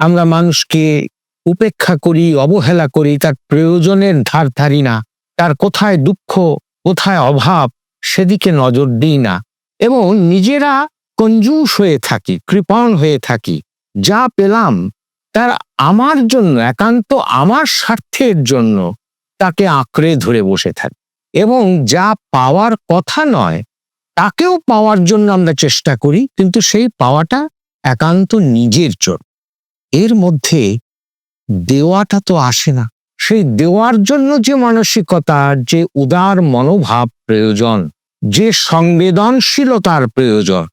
আমরা মানুষকে উপেক্ষা করি, অবহেলা করি, তার প্রয়োজনের ধার ধারি না, তার কোথায় দুঃখ, কোথায় অভাব, সেদিকে নজর দিই না। এবং নিজেরা কঞ্জুস হয়ে থাকি, কৃপণ হয়ে থাকি। যা পেলাম, তার আমার জন্য, একান্ত আমার স্বার্থের জন্য, তাকে আঁকড়ে ধরে বসে থাকি। এবং যা পাওয়ার কথা নয়, তাকেও পাওয়ার জন্য আমরা চেষ্টা করি, কিন্তু সেই পাওয়াটা একান্ত নিজের জন্য। এর মধ্যে দেওয়াটা তো আসে না। সেই দেওয়ার জন্য যে মানসিকতা, যে উদার মনোভাব প্রয়োজন, যে সংবেদনশীলতার প্রয়োজন,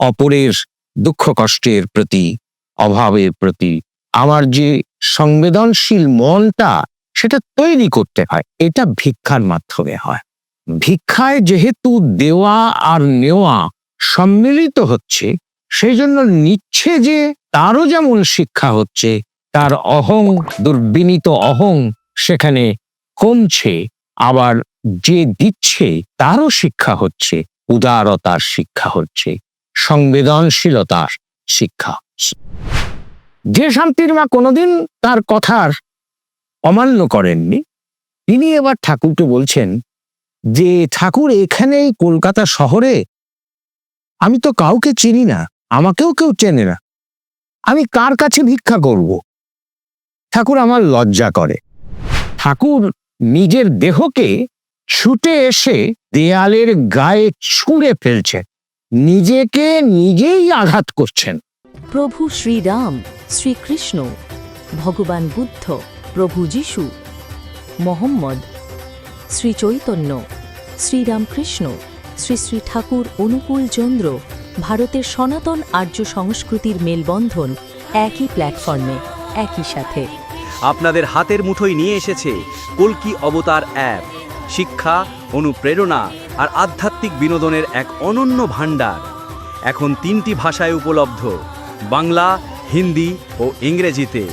অপরের দুঃখ কষ্টের প্রতি, অভাবের প্রতি, আমার যে সংবেদনশীল মনটা, সেটা তৈরি করতে হয়। এটা ভিক্ষার মাধ্যমে হয়। ভিক্ষায় যেহেতু দেওয়া আর নেওয়া সম্মিলিত হচ্ছে সেই জন্য নিচ্ছে যে তারও যেমন শিক্ষা হচ্ছে, তার অহং, দুর্বিনীত অহং সেখানে কমছে। আবার যে দিচ্ছে তারও শিক্ষা হচ্ছে, উদারতার শিক্ষা হচ্ছে, সংবেদনশীলতার শিক্ষা যে শান্তির মা কোনোদিন তার কথার অমান্য করেননি, তিনি এবার ঠাকুরকে বলছেন যে, ঠাকুর, এখানেই কলকাতা শহরে আমি তো কাউকে চিনি না। আমাকেও কেউ চেনে না। আমি কার কাছে ভিক্ষা করব? ঠাকুর আমার লজ্জা করে। ঠাকুর নিজের দেহকে ছুটে এসে দেয়ালের গায়ে ছুঁড়ে ফেলছেন নিজেকে নিজেই আঘাত করছেন। প্রভু শ্রীরাম, শ্রীকৃষ্ণ, ভগবান বুদ্ধ, প্রভু যিশু, মোহাম্মদ, শ্রী চৈতন্য, শ্রীরামকৃষ্ণ, শ্রী শ্রী ঠাকুর অনুকূল চন্দ্র ভারতের সনাতন আর্য সংস্কৃতির মেলবন্ধন একই প্ল্যাটফর্মে একই সাথে। আপনাদের হাতের মুঠোয় নিয়ে এসেছে কল্কি অবতার অ্যাপ। শিক্ষা, অনুপ্রেরণা আর আধ্যাত্মিক বিনোদনের এক অনন্য ভাণ্ডার। এখন তিনটি ভাষায় উপলব্ধ, বাংলা, হিন্দি ও ইংরেজিতে।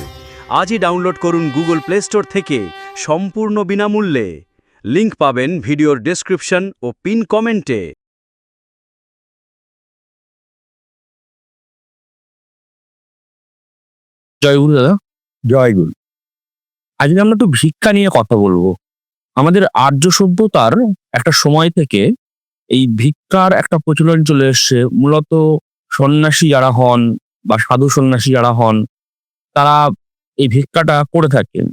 আজই ডাউনলোড করুন গুগল প্লে স্টোর থেকে সম্পূর্ণ বিনামূল্যে। লিংক পাবেন ভিডিওর ডেসক্রিপশন ও পিন কমেন্টে। জয়গুরু দাদা। জয়গুরু। আজকে আমরা একটু ভিক্ষা নিয়ে কথা বলব। আমাদের আর্য সভ্যতার একটা সময় থেকে এই ভিক্ষার একটা প্রচলন চলে এসছে। মূলত সন্ন্যাসী যারা হন বা সাধু সন্ন্যাসী যারা হন, তারা এই ভিক্ষাটা করে থাকেন।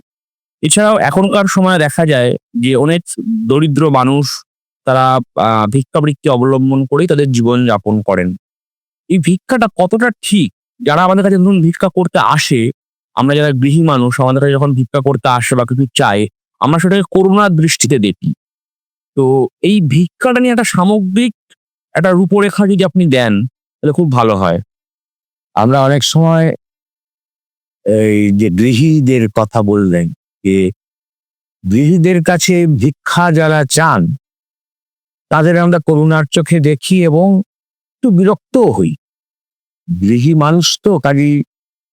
এছাড়াও এখনকার সময় দেখা যায় যে অনেক দরিদ্র মানুষ তারা ভিক্ষাবৃত্তি অবলম্বন করেই তাদের জীবন যাপন করেন। এই ভিক্ষাটা কতটা ঠিক যারা আমাদের কাছে ধরুন ভিক্ষা করতে আসে, আমরা যারা গৃহী মানুষ, আমাদের কাছে যখন ভিক্ষা করতে আসে বা কিছু চায়, আমরা সেটাকে করুণার দৃষ্টিতে দেখি। তো এই ভিক্ষাটা নিয়ে একটা সামগ্রিক একটা রূপরেখা যদি আপনি দেন, তাহলে খুব ভালো হয়। আমরা অনেক সময় এই যে গৃহীদের কথা বললেন, যে গৃহীদের কাছে ভিক্ষা যারা চান, তাদের আমরা করুণার চোখে দেখি এবং একটু বিরক্তও হই। গৃহী মানুষ তো কাজী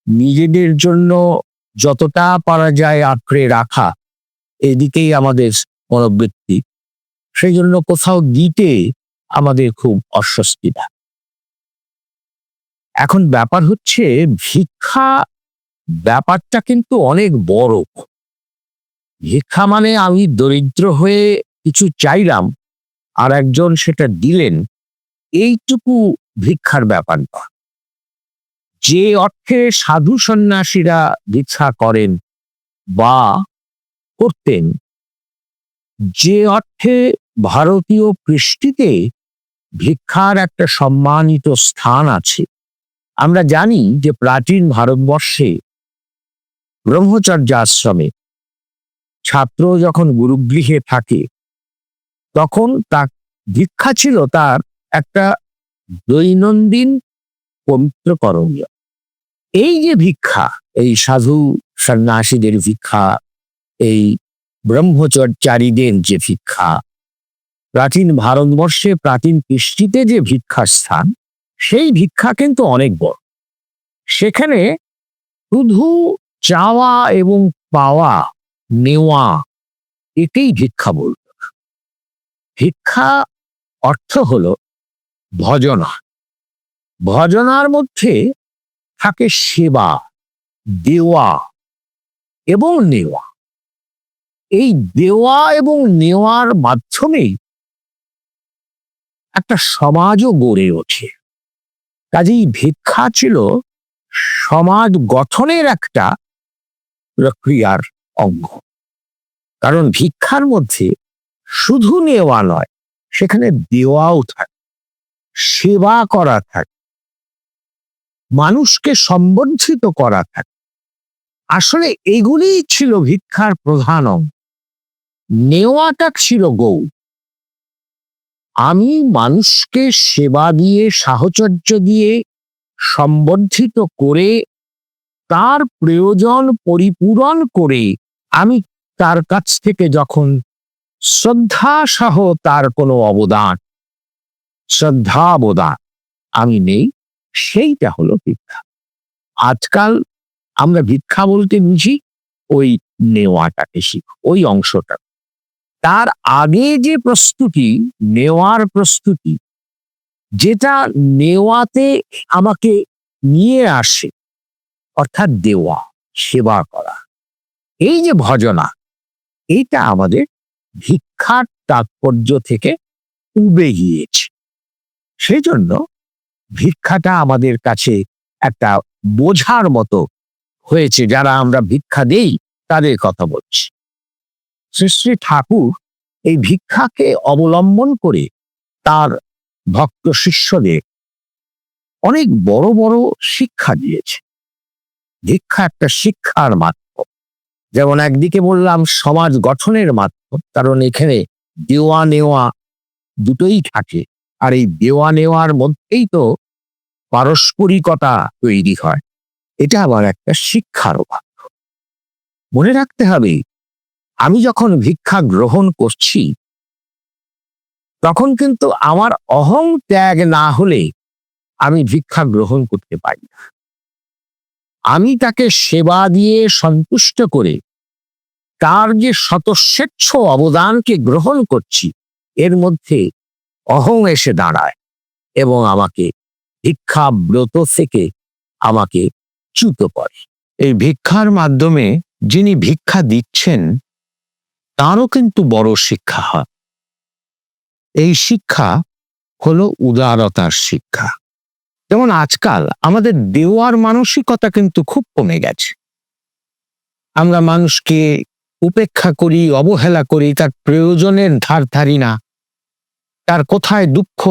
নিজেদের জন্য যতটা পারা যায় আঁকড়ে রাখা, এদিকেই আমাদের মনোবৃত্তি। সেই জন্য কোথাও দিতে আমাদের খুব অস্বস্তি এখন ব্যাপার হচ্ছে, ভিক্ষা ব্যাপারটা কিন্তু অনেক বড়। ভিক্ষা মানে আমি দরিদ্র হয়ে কিছু চাইলাম, আর একজন সেটা দিলেন, এইটুকু ভিক্ষার ব্যাপার নয়। যে অর্থে সাধু সন্ন্যাসীরা ভিক্ষা করেন বা করতেন, যে অর্থে ভারতীয় কৃষ্টিতে ভিক্ষার একটা সম্মানিত স্থান আছে। আমরা জানি যে প্রাচীন ভারতবর্ষে ব্রহ্মচর্য আশ্রমে ছাত্র যখন গুরুগৃহে থাকে, তখন তার ভিক্ষা ছিল তার একটা দৈনন্দিন পবিত্র করণীয়। এই যে ভিক্ষা, এই সাধু সন্ন্যাসীদের ভিক্ষা, এই ব্রহ্মচর্যারীদের যে ভিক্ষা, প্রাচীন ভারতবর্ষে প্রাচীন কৃষ্টিতে যে ভিক্ষার স্থান, সেই ভিক্ষা কিন্তু অনেক বড়। সেখানে শুধু চাওয়া এবং পাওয়া, নেওয়া একেই ভিক্ষা বলব ভিক্ষা অর্থ হল ভজনা। ভজনার মধ্যে থাকে সেবা, দেওয়া এবং নেওয়া। এই দেওয়া এবং নেওয়ার মাধ্যমেই একটা সমাজও গড়ে ওঠে। কাজেই ভিক্ষা ছিল সমাজ গঠনের একটা প্রক্রিয়ার অঙ্গ। কারণ ভিক্ষার মধ্যে শুধু নেওয়া নয়, সেখানে দেওয়াও থাকে, সেবা করা থাকে। মানুষকে সম্বর্ধিত করা থাকে। আসলে এগুলিই ছিল ভিক্ষার প্রধান অঙ্গ। নেওয়াটা ছিল গৌ। আমি মানুষকে সেবা দিয়ে, সাহচর্য দিয়ে সম্বর্ধিত করে, তার প্রয়োজন পরিপূরণ করে আমি তার কাছ থেকে যখন শ্রদ্ধা সহ তার কোনো অবদান শ্রদ্ধা অবদান আমি নেই। সেইটা হলো ভিক্ষা। আজকাল আমরা ভিক্ষা বলতে বুঝি ওই নেওয়াটাকে শিখ ওই অংশটা। তার আগে যে প্রস্তুতি, নেওয়ার প্রস্তুতি, যেটা নেওয়াতে আমাকে নিয়ে আসে, অর্থাৎ দেওয়া, সেবা করা, এই যে ভজনা এইটা আমাদের ভিক্ষার তাৎপর্য থেকে উবে গিয়েছে। সেই জন্য ভিক্ষাটা আমাদের কাছে একটা বোঝার মতো হয়েছে, যারা আমরা ভিক্ষা দেই তাদের কথা বলছি। শ্রী শ্রী ঠাকুর এই ভিক্ষাকে অবলম্বন করে তার ভক্ত শিষ্যদের অনেক বড় বড় শিক্ষা দিয়েছে। ভিক্ষা একটা শিক্ষার মাধ্যম। যেমন একদিকে বললাম, সমাজ গঠনের মাধ্যম, কারণ এখানে দেওয়া নেওয়া দুটোই থাকে। আর এই দেওয়া নেওয়ার মধ্যেই তো পারস্পরিকতা তৈরি হয়। এটা আবার একটা শিক্ষার অভাব। মনে রাখতে হবে, আমি যখন ভিক্ষা গ্রহণ করছি, তখন কিন্তু আমার অহং ত্যাগ না হলে আমি ভিক্ষা গ্রহণ করতে পারি না। আমি তাকে সেবা দিয়ে সন্তুষ্ট করে, তার যে শতস্বেচ্ছ অবদানকে গ্রহণ করছি, এর মধ্যে অহং এসে দাঁড়ায় এবং আমাকে ভিক্ষা ব্রত থেকে আমাকে চ্যুত করে। এই ভিক্ষার মাধ্যমে যিনি ভিক্ষা দিচ্ছেন, তারও কিন্তু বড় শিক্ষা হয়। এই শিক্ষা হলো উদারতার শিক্ষা। যেমন আজকাল আমাদের দেওয়ার মানসিকতা কিন্তু খুব কমে গেছে। আমরা মানুষকে উপেক্ষা করি, অবহেলা করি, তার প্রয়োজনের ধার ধারি না। তার কোথায় দুঃখ,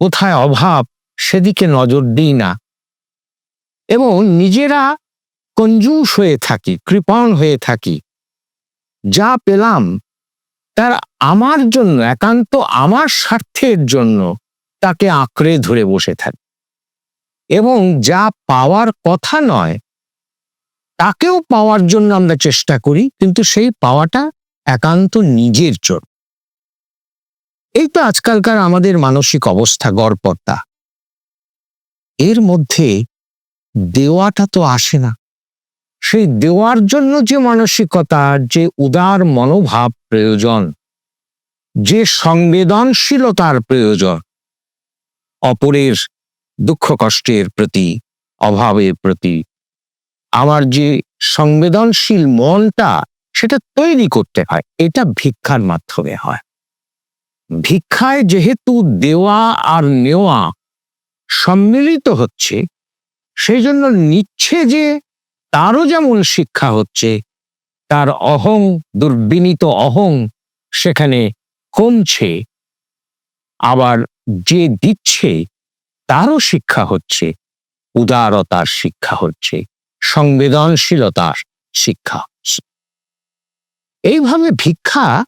কোথায় অভাব সেদিকে নজর দিই না। এবং নিজেরা কঞ্জুস হয়ে থাকি, কৃপণ হয়ে থাকি। যা পেলাম, তার আমার জন্য, একান্ত আমার স্বার্থের জন্য তাকে আঁকড়ে ধরে বসে থাকি। এবং যা পাওয়ার কথা নয়, তাকেও পাওয়ার জন্য আমরা চেষ্টা করি, কিন্তু সেই পাওয়াটা একান্ত নিজের জন্য। এই তো আজকালকার আমাদের মানসিক অবস্থা, গড়পড়তা। এর মধ্যে দেওয়াটা তো আসে না। সেই দেওয়ার জন্য যে মানসিকতা, যে উদার মনোভাব প্রয়োজন, যে সংবেদনশীলতার প্রয়োজন, অপরের দুঃখ কষ্টের প্রতি, অভাবের প্রতি, আমার যে সংবেদনশীল মনটা, সেটা তৈরি করতে হয়। এটা ভিক্ষার মাধ্যমে হয়। ভিক্ষায় যেহেতু দেওয়া আর নেওয়া সম্মিলিত হচ্ছে, সেই জন্য নিচ্ছে যে তারও যেমন শিক্ষা হচ্ছে, তার অহং, দুর্বিনীত অহং সেখানে কমছে। আবার যে দিচ্ছে, তারও শিক্ষা হচ্ছে, উদারতার শিক্ষা হচ্ছে, সংবেদনশীলতার শিক্ষা হচ্ছে। এইভাবে ভিক্ষা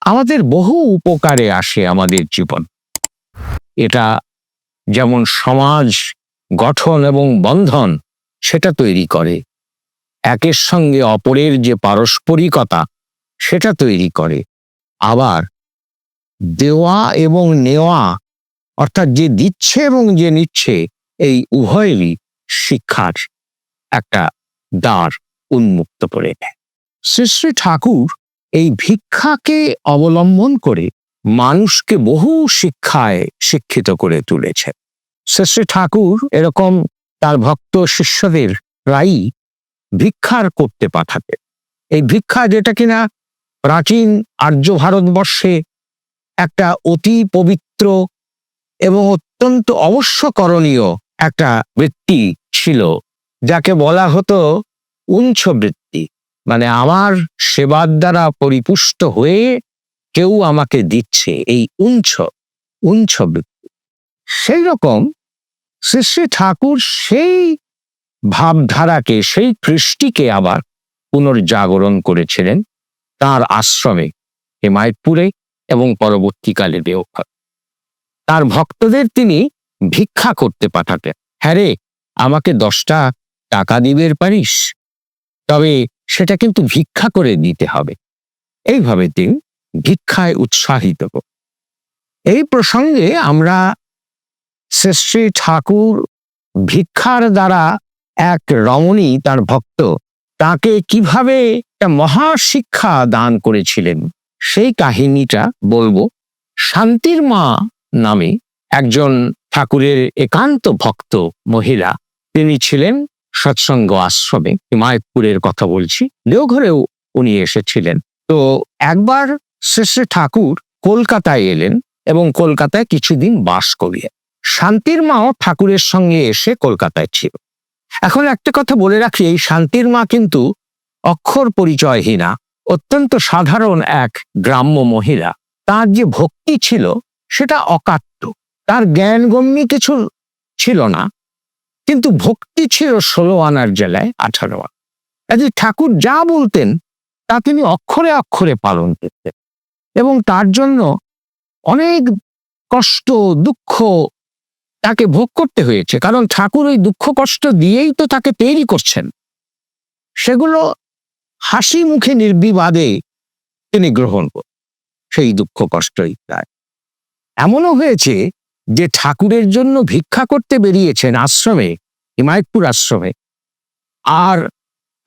আমাদের বহু উপকারে আসে আমাদের জীবন। এটা যেমন সমাজ, গঠন এবং বন্ধন সেটা তৈরি করে। একের সঙ্গে অপরের যে পারস্পরিকতা সেটা তৈরি করে। আবার দেওয়া এবং নেওয়া অর্থাৎ যে দিচ্ছে এবং যে নিচ্ছে এই উভয়েরই শিক্ষার একটা দ্বার উন্মুক্ত করে দেয়। শ্রী শ্রী ঠাকুর এই ভিক্ষাকে অবলম্বন করে মানুষকে বহু শিক্ষায় শিক্ষিত করে তুলেছেন শ্রী ঠাকুর এরকম তার ভক্ত শিষ্যদের প্রায়ই ভিক্ষার করতে পাঠাতেন। এই ভিক্ষা যেটা কিনা প্রাচীন আর্য ভারতবর্ষে একটা অতি পবিত্র এবং অত্যন্ত অবশ্যকরণীয় একটা বৃত্তি ছিল, যাকে বলা হতো উঞ্চ বৃত্তি। মানে আমার সেবার দ্বারা পরিপুষ্ট হয়ে কেউ আমাকে দিচ্ছে এই উঞ্চ উঞ্চ সেই রকম শ্রী শ্রী ঠাকুর সেই ভাবধারাকে, সেই কৃষ্টিকে আবার পুনর্জাগরণ করেছিলেন তার আশ্রমে হেমায়তপুরে এবং পরবর্তীকালে দেওঘর। তার ভক্তদের তিনি ভিক্ষা করতে পাঠাতেন। হ্যাঁ রে, আমাকে দশটা টাকা দিবের পারিস? তবে সেটা কিন্তু ভিক্ষা করে দিতে হবে। এইভাবে তিনি ভিক্ষায় উৎসাহিত। এই প্রসঙ্গে আমরা শ্রী শ্রী ঠাকুর ভিক্ষার দ্বারা এক রমণী তার ভক্ত তাকে কীভাবে একটা মহাশিক্ষা দান করেছিলেন, সেই কাহিনীটা বলব শান্তির মা নামে একজন ঠাকুরের একান্ত ভক্ত মহিলা, তিনি ছিলেন সৎসঙ্গ আশ্রমে, হিমায়তপুরের কথা বলছি, দেওঘরেও উনি এসেছিলেন তো একবার শেষে ঠাকুর কলকাতায় এলেন এবং কলকাতায় কিছুদিন বাস করিয়ে। শান্তির মাও ঠাকুরের সঙ্গে এসে কলকাতায় ছিল। এখন একটা কথা বলে রাখি, এই শান্তির মা কিন্তু অক্ষর পরিচয়হীনা, অত্যন্ত সাধারণ এক গ্রাম্য মহিলা। তার যে ভক্তি ছিল, সেটা অকাট্য। তার জ্ঞান গম্যি কিছু ছিল না, কিন্তু ভক্তি ছিল ষোলো আনার জেলায় আঠারো আনা। ঠাকুর যা বলতেন, তা তিনি অক্ষরে অক্ষরে পালন করতেন। এবং তার জন্য অনেক কষ্ট, দুঃখ তাকে ভোগ করতে হয়েছে। কারণ ঠাকুর ওই দুঃখ, কষ্ট দিয়েই তো তাকে তৈরি করছেন। সেগুলো হাসি মুখে নির্বিবাদে তিনি গ্রহণ করতেন সেই দুঃখ, কষ্ট ইত্যাদি। এমনও হয়েছে যে ঠাকুরের জন্য ভিক্ষা করতে বেরিয়েছেন আশ্রমে, হিমায়তপুর আশ্রমে, আর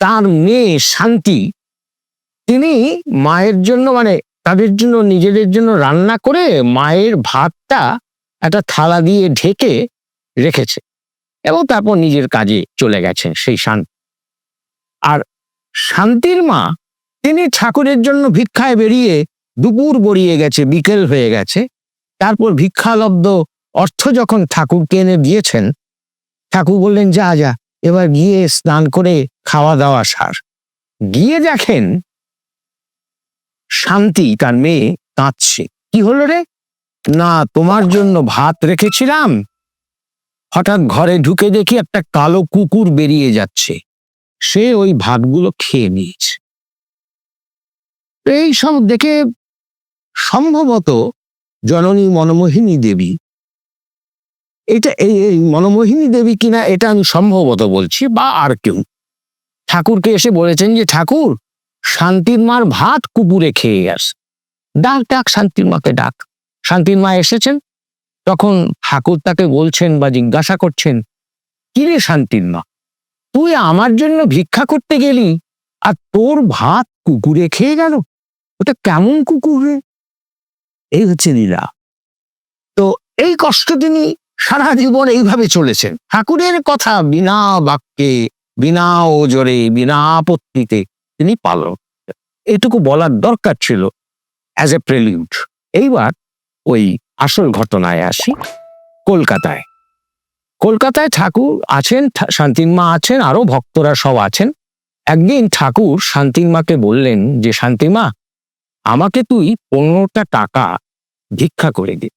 তার মেয়ে শান্তি, তিনি মায়ের জন্য মানে তাদের জন্য, নিজেদের জন্য রান্না করে মায়ের ভাতটা একটা থালা দিয়ে ঢেকে রেখেছে এবং তারপর নিজের কাজে চলে গেছেন সেই শান্তি আর শান্তির মা, তিনি ঠাকুরের জন্য ভিক্ষায় বেরিয়ে দুপুর গড়িয়ে গেছে, বিকেল হয়ে গেছে। তারপর ভিক্ষালব্ধ অর্থ যখন ঠাকুরকে এনে দিয়েছেন, ঠাকুর বললেন, যা যা, এবার গিয়ে স্নান করে খাওয়া দাওয়া সার। গিয়ে দেখেন শান্তি, তার মেয়ে কাঁদছে। কি হলো রে? না, তোমার জন্য ভাত রেখেছিলাম। হঠাৎ ঘরে ঢুকে দেখি একটা কালো কুকুর বেরিয়ে যাচ্ছে। সে ওই ভাতগুলো খেয়ে নিয়েছে। এই সব দেখে সম্ভবত জননী মনমোহিনী দেবী। এটা এই এই মনমোহিনী দেবী কিনা এটা আমি সম্ভবত বলছি বা আর কেউ। ঠাকুরকে এসে বলেছেন যে, ঠাকুর শান্তির মার ভাত কুকুরে খেয়ে গেছে ডাক ডাক, শান্তির মাকে ডাক। শান্তির মা এসেছেন। তখন ঠাকুর তাকে বলছেন বা জিজ্ঞাসা করছেন, কিরে শান্তির মা, তুই আমার জন্য ভিক্ষা করতে গেলি আর তোর ভাত কুকুরে খেয়ে গেল? ওটা কেমন কুকুর রে? এই হচ্ছে লীলা তো এই কষ্ট তিনি সারা জীবন এইভাবে চলেছেন। ঠাকুরের কথা বিনা বাক্যে, বিনা ওজরে, বিনা আপত্তিতে তিনি পালন এটুকু বলার দরকার ছিল অ্যাজ এ প্রেলিউড এইবার ওই আসল ঘটনায় আসি, কলকাতায়। কলকাতায় ঠাকুর আছেন শান্তিমা আছেন, আরও ভক্তরা সব আছেন। একদিন ঠাকুর শান্তিমাকে বললেন যে শান্তিমা আমাকে তুই পনেরোটা টাকা ভিক্ষা করে দে।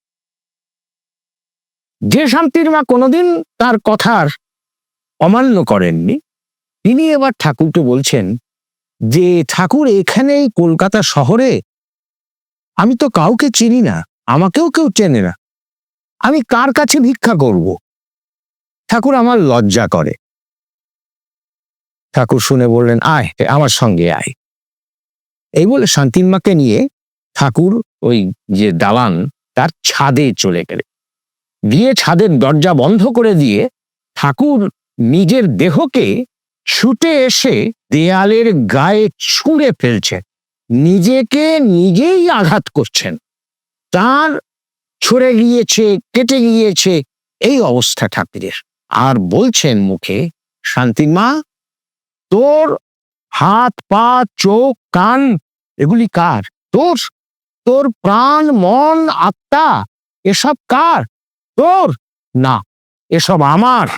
যে শান্তির মা কোনোদিন তার কথার অমান্য করেননি, তিনি এবার ঠাকুরকে বলছেন যে ঠাকুর এখানেই কলকাতা শহরে? আমি তো কাউকে চিনি না, আমাকেও কেউ চেনে না। আমি কার কাছে ভিক্ষা করব? ঠাকুর আমার লজ্জা করে। ঠাকুর শুনে বললেন, আয় আমার সঙ্গে আয়। এই বলে শান্তিমাকে নিয়ে ঠাকুর ওই যে দালান, তার ছাদে চলে গেলে দিয়ে ছাদের দরজা বন্ধ করে দিয়ে ঠাকুর নিজের দেহকে ছুটে এসে দেয়ালের গায়ে ছুঁড়ে ফেলছেন। নিজেকে নিজেই আঘাত করছেন। তার ছড়ে গিয়েছে, কেটে গিয়েছে, এই অবস্থা ঠাকুরের। আর বলছেন মুখে শান্তিমা তোর হাত, পা, চোখ, কান, এগুলি কার? তোর তোর প্রাণ, মন, আত্মা, এসব কার? তোর? না, এসব আমার।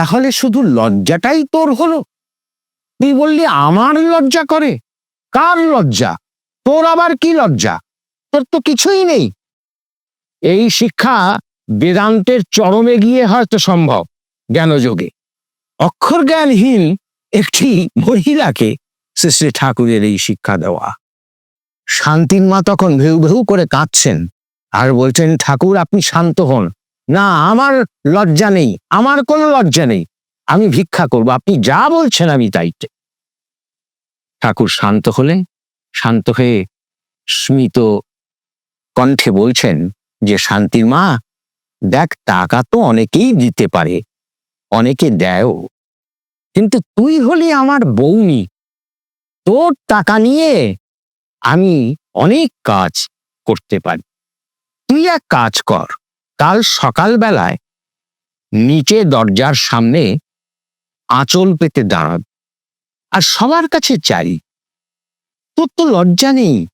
তাহলে শুধু লজ্জাটাই তোর হলো? তুই বললি আমার লজ্জা করে। কার লজ্জা? তোর আবার কি লজ্জা? তোর তো কিছুই নেই। এই শিক্ষা বেদান্তের চরমে গিয়ে হয়তো সম্ভব জ্ঞানযোগে। অক্ষর জ্ঞানহীন একটি মহিলাকে শ্রী ঠাকুরের এই শিক্ষা দেওয়া। শান্তির মা তখন ভেউ ভেউ করে কাঁদছেন। আর বলছেন, ঠাকুর, আপনি শান্ত হন। না, আমার লজ্জা নেই, আমার কোনো লজ্জা নেই। আমি ভিক্ষা করব, আপনি যা বলছেন আমি তাই ঠাকুর শান্ত হলেন, শান্ত হয়ে স্মিত কণ্ঠে বলছেন যে, শান্তির মা, দেখ টাকা তো অনেকেই দিতে পারে, অনেকে দেয়ও। কিন্তু তুই হলি আমার বৌনি, তোর টাকা নিয়ে আমি অনেক কাজ করতে পারি। তুই এক কাজ কর কাল সকালবেলায় নিচে দরজার সামনে আঁচল পেতে দাঁড়াব। আর সবার কাছে চাই, তোর তো লজ্জা নেই।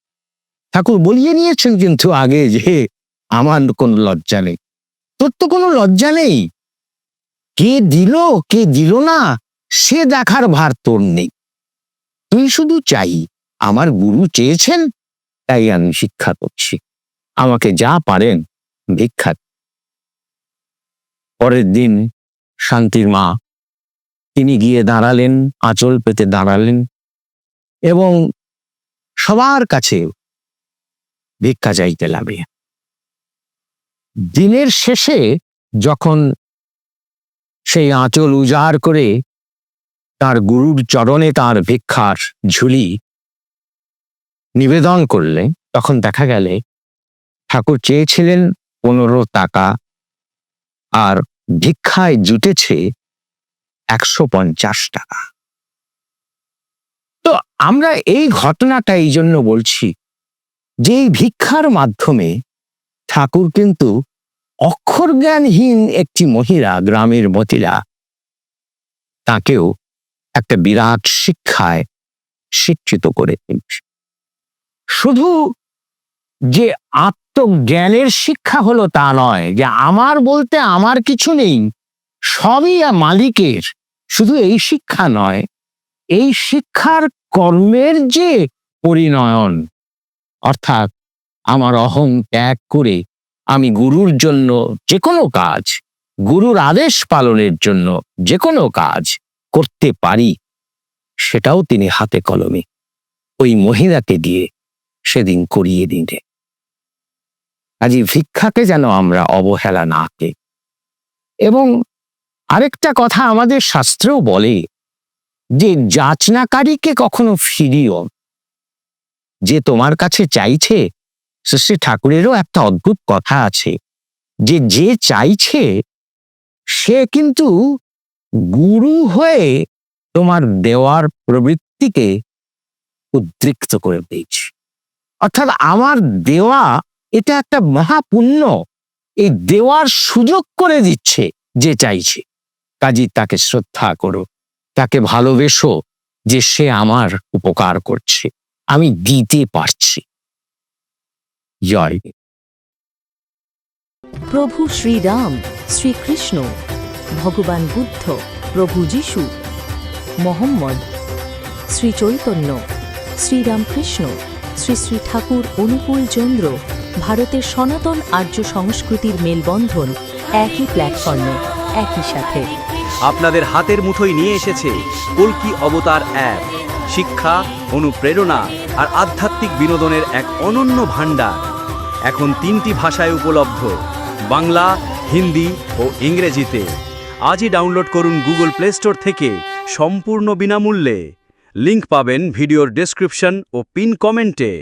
ঠাকুর বলিয়ে নিয়েছেন কিন্তু আগে যে আমার কোনো লজ্জা নেই। তোর তো কোনো লজ্জা নেই। কে দিল কে দিল না, সে দেখার ভার তোর নেই। তুই শুধু চাই, আমার গুরু চেয়েছেন, তাই আমি শিক্ষা করছি। আমাকে যা পারেন, ভিক্ষা। পরের দিন শান্তির মা তিনি গিয়ে দাঁড়ালেন, আঁচল পেতে দাঁড়ালেন এবং সবার কাছে ভিক্ষা চাইতে লাগে দিনের শেষে যখন সেই আঁচল উজাড় করে তার গুরুর চরণে তার ভিক্ষার ঝুলি নিবেদন করলে, তখন দেখা গেলে ঠাকুর চেয়েছিলেন পনেরো টাকা আর ভিক্ষায় জুটেছে একশো পঞ্চাশ টাকা। তো আমরা এই ঘটনাটা এই জন্য বলছি যে এই ভিক্ষার মাধ্যমে ঠাকুর কিন্তু অক্ষর জ্ঞানহীন একটি মহিলা, গ্রামের মহিলা তাকেও একটা বিরাট শিক্ষায় শিক্ষিত করে শুধু যে আত্মজ্ঞানের শিক্ষা হলো তা নয়, যে আমার বলতে আমার কিছু নেই, সবই মালিকের, শুধু এই শিক্ষা নয়। এই শিক্ষার কর্মের যে পরিণয়ন, অর্থাৎ আমার অহং ত্যাগ করে আমি গুরুর জন্য যে কোনো কাজ, গুরুর আদেশ পালনের জন্য যে কোনো কাজ করতে পারি, সেটাও তিনি হাতে কলমে। ওই মহিলাকে দিয়ে সেদিন করিয়ে দিলে। এই ভিক্ষাকে যেন আমরা অবহেলা না করি। এবং আরেকটা কথা আমাদের শাস্ত্রেও বলে যে, যাচনাকারীকে কখনো ফিরিও। যে তোমার কাছে চাইছে শ্রী ঠাকুরেরও একটা অদ্ভুত কথা আছে। যে যে চাইছে, সে কিন্তু গুরু হয়ে তোমার দেওয়ার প্রবৃত্তিকে উদ্রিক্ত করে দিয়েছে। অর্থাৎ আমার দেওয়া এটা একটা মহাপুণ্য। এই দেওয়ার সুযোগ করে দিচ্ছে যে চাইছে। কাজী তাকে শ্রদ্ধা করো, তাকে ভালোবেসো যে সে আমার উপকার করছে। আমি দিতে পারছি। জয়। প্রভু শ্রীরাম, শ্রীকৃষ্ণ, ভগবান বুদ্ধ, প্রভু যিশু, মোহাম্মদ, শ্রী চৈতন্য, শ্রীরামকৃষ্ণ, শ্রী শ্রী ঠাকুর অনুকূল চন্দ্র ভারতের সনাতন আর্য সংস্কৃতির মেলবন্ধন একই প্ল্যাটফর্মে একই সাথে। আপনাদের হাতের মুঠোয় নিয়ে এসেছে কল্কি অবতার অ্যাপ। শিক্ষা, অনুপ্রেরণা আর আধ্যাত্মিক বিনোদনের এক অনন্য ভাণ্ডার। এখন তিনটি ভাষায় উপলব্ধ, বাংলা, হিন্দি ও ইংরেজিতে। আজই ডাউনলোড করুন গুগল প্লে স্টোর থেকে সম্পূর্ণ বিনামূল্যে। লিংক পাবেন ভিডিওর ডেসক্রিপশন ও পিন কমেন্টে।